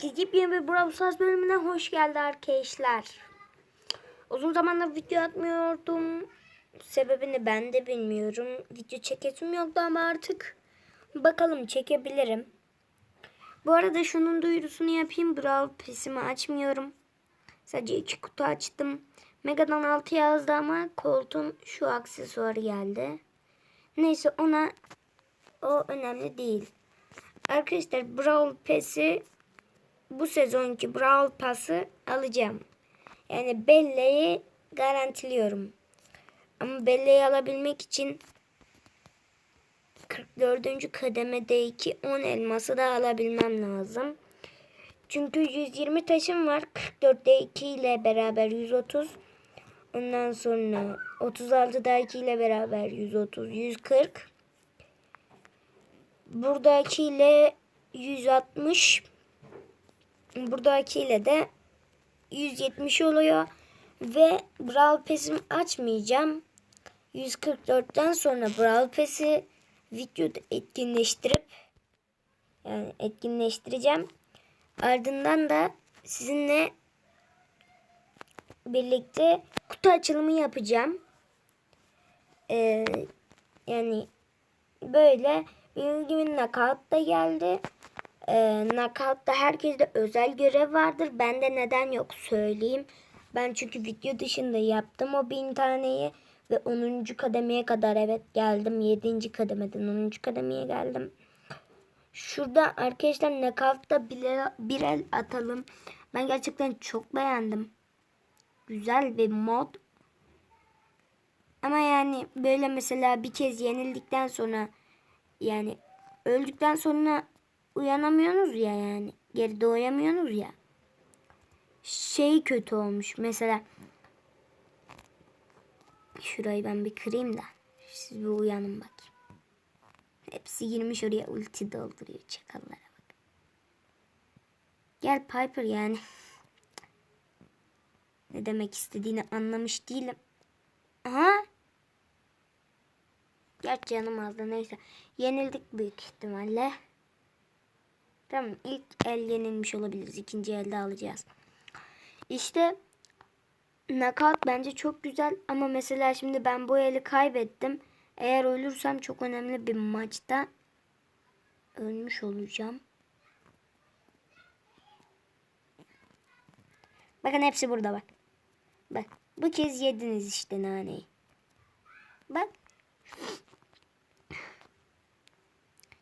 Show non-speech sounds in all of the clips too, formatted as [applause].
Herkes yepyeni bir Brawl Stars bölümüne hoş geldi arkadaşlar. Uzun zamandır video atmıyordum. Sebebini ben de bilmiyorum. Video çekesim yoktu ama artık bakalım çekebilirim. Bu arada şunun duyurusunu yapayım. Brawl Pass'imi açmıyorum. Sadece iki kutu açtım. Mega'dan 6 yazdı ama koltuğun şu aksesuarı geldi. Neyse ona o önemli değil. Arkadaşlar Brawl Pass'i bu sezonki Brawl Pass'ı alacağım. Yani Bella'yı garantiliyorum. Ama Bella'yı alabilmek için 44. kademedeki 10 elması da alabilmem lazım. Çünkü 120 taşım var. 44'te 2 ile beraber 130. Ondan sonra 36'da 2 ile beraber 130, 140. Buradakiyle 160. Buradakiyle de 170 oluyor. Ve Brawl Pass'imi açmayacağım. 144'ten sonra Brawl Pass'i videoda etkinleştirip yani etkinleştireceğim. Ardından da sizinle birlikte kutu açılımı yapacağım. Ee, yani böyle benim gibi knockout da geldi. Ee, knockout'ta herkeste özel görev vardır. Bende neden yok söyleyeyim. Ben çünkü video dışında yaptım o bin taneyi. Ve 10. kademeye kadar evet geldim. 7. kademeden 10. kademeye geldim. Şurada arkadaşlar knockout'ta bir, bir el atalım. Ben gerçekten çok beğendim. Güzel bir mod. Ama yani böyle mesela bir kez yenildikten sonra yani öldükten sonra uyanamıyorsunuz ya yani. Geri doğamıyorsunuz ya. Şey kötü olmuş. Mesela şurayı ben bir kırayım da siz bir uyanın bakayım. Hepsi girmiş oraya ulti dolduruyor çakallara bak. Gel Piper yani. Ne demek istediğini anlamış değilim. Aha. Gerçi canım azdı neyse. Yenildik büyük ihtimalle. Tamam ilk el yenilmiş olabiliriz. İkinci elde alacağız. İşte knockout bence çok güzel ama mesela şimdi ben bu eli kaybettim. Eğer ölürsem çok önemli bir maçta ölmüş olacağım. Bakın hepsi burada bak. Bak bu kez yediniz işte naneyi. Bak.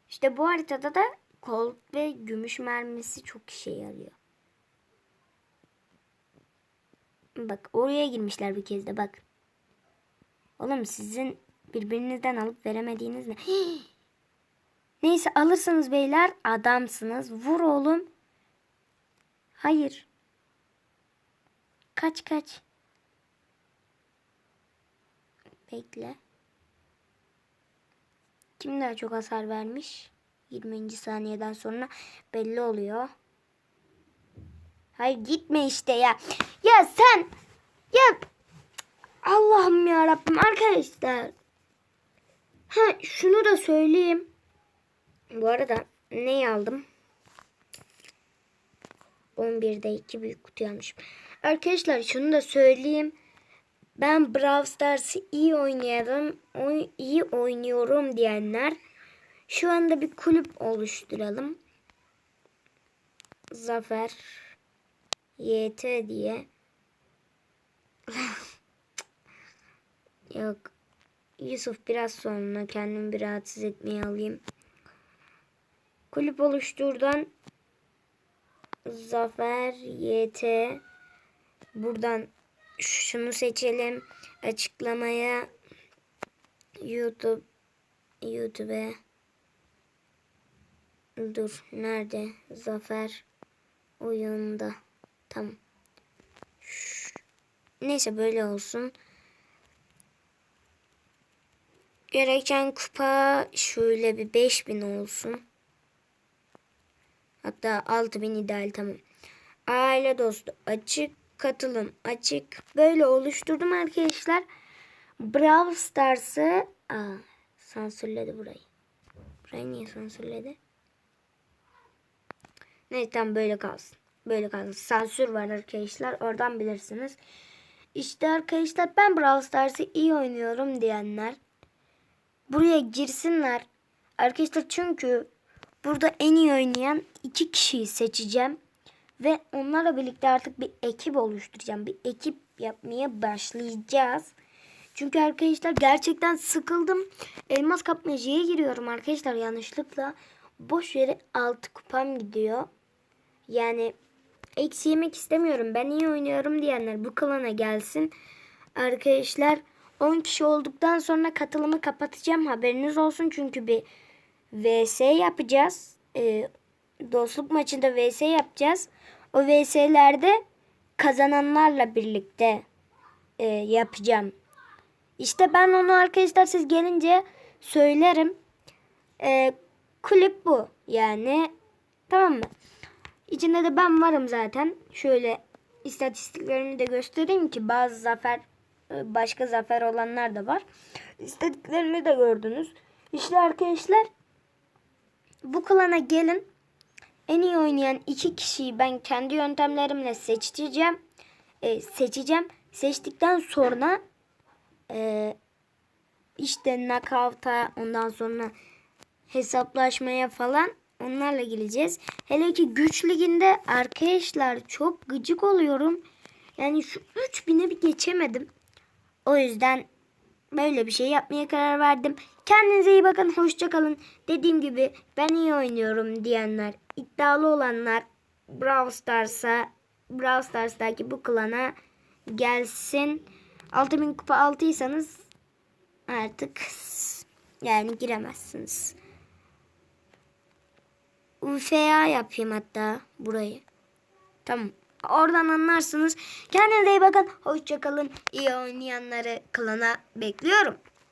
İşte bu haritada da kol ve gümüş mermisi çok işe yarıyor. Bak oraya girmişler bir kez de bak. Oğlum sizin birbirinizden alıp veremediğiniz ne? [gasps] Neyse alırsınız beyler adamsınız. Vur oğlum. Hayır. Kaç kaç. Bekle. Kim daha çok hasar vermiş? 20. saniyeden sonra belli oluyor. Hayır gitme işte ya. Ya sen ya Allah'ım ya Rabbim arkadaşlar. Ha şunu da söyleyeyim. Bu arada ne aldım? 11'de 2 büyük kutu almışım. Arkadaşlar şunu da söyleyeyim. Ben Brawl Stars'ı iyi oynuyorum, oy, iyi oynuyorum diyenler şu anda bir kulüp oluşturalım. Zafer YT diye. [laughs] Yok. Yusuf biraz sonra kendimi bir rahatsız etmeye alayım. Kulüp oluşturdan Zafer YT buradan şunu seçelim. Açıklamaya YouTube YouTube'e dur nerede Zafer oyunda tamam. Neyse böyle olsun. Gereken kupa şöyle bir 5000 olsun. Hatta 6000 ideal tamam. Aile dostu açık katılım açık. Böyle oluşturdum arkadaşlar. Brawl Stars'ı sansürledi burayı. Burayı niye sansürledi? Ne tamam böyle kalsın. Böyle kalsın. Sansür var arkadaşlar. Oradan bilirsiniz. İşte arkadaşlar ben Brawl Stars'ı iyi oynuyorum diyenler buraya girsinler. Arkadaşlar çünkü burada en iyi oynayan iki kişiyi seçeceğim. Ve onlarla birlikte artık bir ekip oluşturacağım. Bir ekip yapmaya başlayacağız. Çünkü arkadaşlar gerçekten sıkıldım. Elmas kapmacaya giriyorum arkadaşlar yanlışlıkla. Boş yere 6 kupam gidiyor. Yani eksi yemek istemiyorum. Ben iyi oynuyorum diyenler bu klana gelsin. Arkadaşlar 10 kişi olduktan sonra katılımı kapatacağım. Haberiniz olsun çünkü bir VS yapacağız. Ee, dostluk maçında VS yapacağız. O VS'lerde kazananlarla birlikte e, yapacağım. İşte ben onu arkadaşlar siz gelince söylerim. Ee, kulüp bu. Yani tamam mı? İçinde de ben varım zaten. Şöyle istatistiklerini de göstereyim ki bazı zafer e, başka zafer olanlar da var. İstatistiklerini de gördünüz. İşte arkadaşlar bu klana gelin. En iyi oynayan iki kişiyi ben kendi yöntemlerimle seçeceğim. E, seçeceğim. Seçtikten sonra e, işte knockout'a ondan sonra hesaplaşmaya falan onlarla geleceğiz. Hele ki güç liginde arkadaşlar çok gıcık oluyorum. Yani şu 3000'e bir geçemedim. O yüzden böyle bir şey yapmaya karar verdim. Kendinize iyi bakın. Hoşça kalın. Dediğim gibi ben iyi oynuyorum diyenler, iddialı olanlar Brawl Stars'a Brawl Stars'taki bu klana gelsin. 6000 kupa altıysanız artık yani giremezsiniz. UFA yapayım hatta burayı. Tamam. Oradan anlarsınız. Kendinize iyi bakın. Hoşçakalın. İyi oynayanları klana bekliyorum.